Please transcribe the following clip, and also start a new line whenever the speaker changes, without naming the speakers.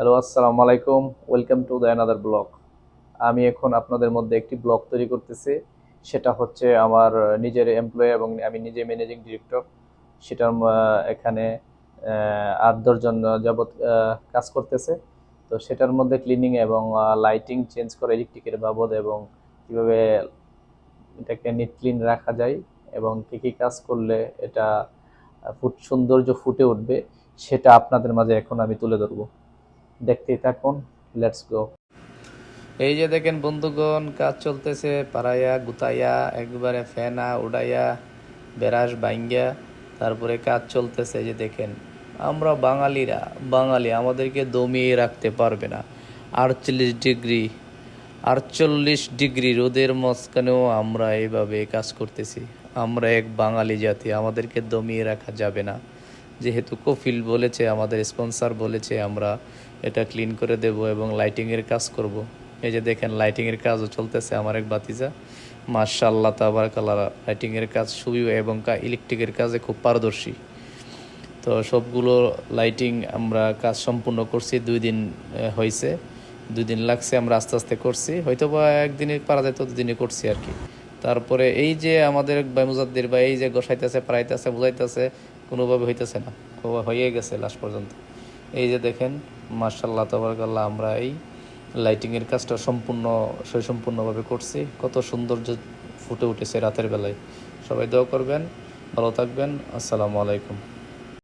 Hello আসসালামু আলাইকুম welcome to the another blog আমি এখন আপনাদের মধ্যে একটি ব্লগ তৈরি করতেছি। সেটা হচ্ছে আমার নিজের এমপ্লয়ি এবং আমি নিজে ম্যানেজিং ডিরেক্টর সেটার এখানে আট দশজন যাবৎ কাজ করতেছে। তো সেটার মধ্যে ক্লিনিং এবং লাইটিং চেঞ্জ করা ইলেকট্রিকের বাবদ এবং কীভাবে এটাকে নিট ক্লিন রাখা যায় এবং কী কী কাজ করলে এটা ফুট, সৌন্দর্য ফুটে উঠবে, সেটা আপনাদের মাঝে এখন আমি তুলে ধরবো। দেখতেই থাকুন। লেটস গো এই যে দেখেন বন্ধুগণ, কাজ চলতেছে, পাড়াইয়া, গুতাইয়া, একবারে ফেনা, উড়াইয়া, বেরাস বাইঙ্গা তারপরে কাজ চলতেছে যে দেখেন। আমরা বাঙালিরা, বাঙালি, আমাদেরকে দমিয়ে রাখতে পারবে না। আটচল্লিশ ডিগ্রি আটচল্লিশ ডিগ্রি রোদের মাঝখানেও আমরা এইভাবে কাজ করতেছি। আমরা এক বাঙালি জাতি, আমাদেরকে দমিয়ে রাখা যাবে না। যেহেতু কফিল বলেছে, আমাদের স্পন্সর বলেছে, আমরা এটা ক্লিন করে দেব এবং লাইটিংয়ের কাজ করব। এই যে দেখেন লাইটিংয়ের কাজও চলতেছে আমার এক বাতিজা মার্শাল্লাহ তাবার কালার লাইটিংয়ের কাজ খুবই এবং ইলেকট্রিকের কাজে খুব পারদর্শী। তো সবগুলো লাইটিং আমরা কাজ সম্পূর্ণ করছি, দুই দিন হয়েছে দুই দিন লাগছে, আমরা আস্তে আস্তে করছি। হয়তো বা একদিনে পারা যেত দুদিনে করছি আর কি। তারপরে এই যে আমাদের মুজাদ্দির বা এই যে গোসাইতেছে, পাড়াইতেছে, বুঝাইতেছে, কোনোভাবে হইতেছে না। হয়ে গেছে লাস্ট পর্যন্ত। এই যে দেখেন মার্শাল্লাহ তবরকাল্লাহ, আমরা এই লাইটিংয়ের কাজটা সম্পূর্ণ সম্পূর্ণভাবে করছি। কত সৌন্দর্য ফুটে উঠেছে রাতের বেলায়। সবাই দোয়া করবেন, ভালো থাকবেন। আসসালামু আলাইকুম।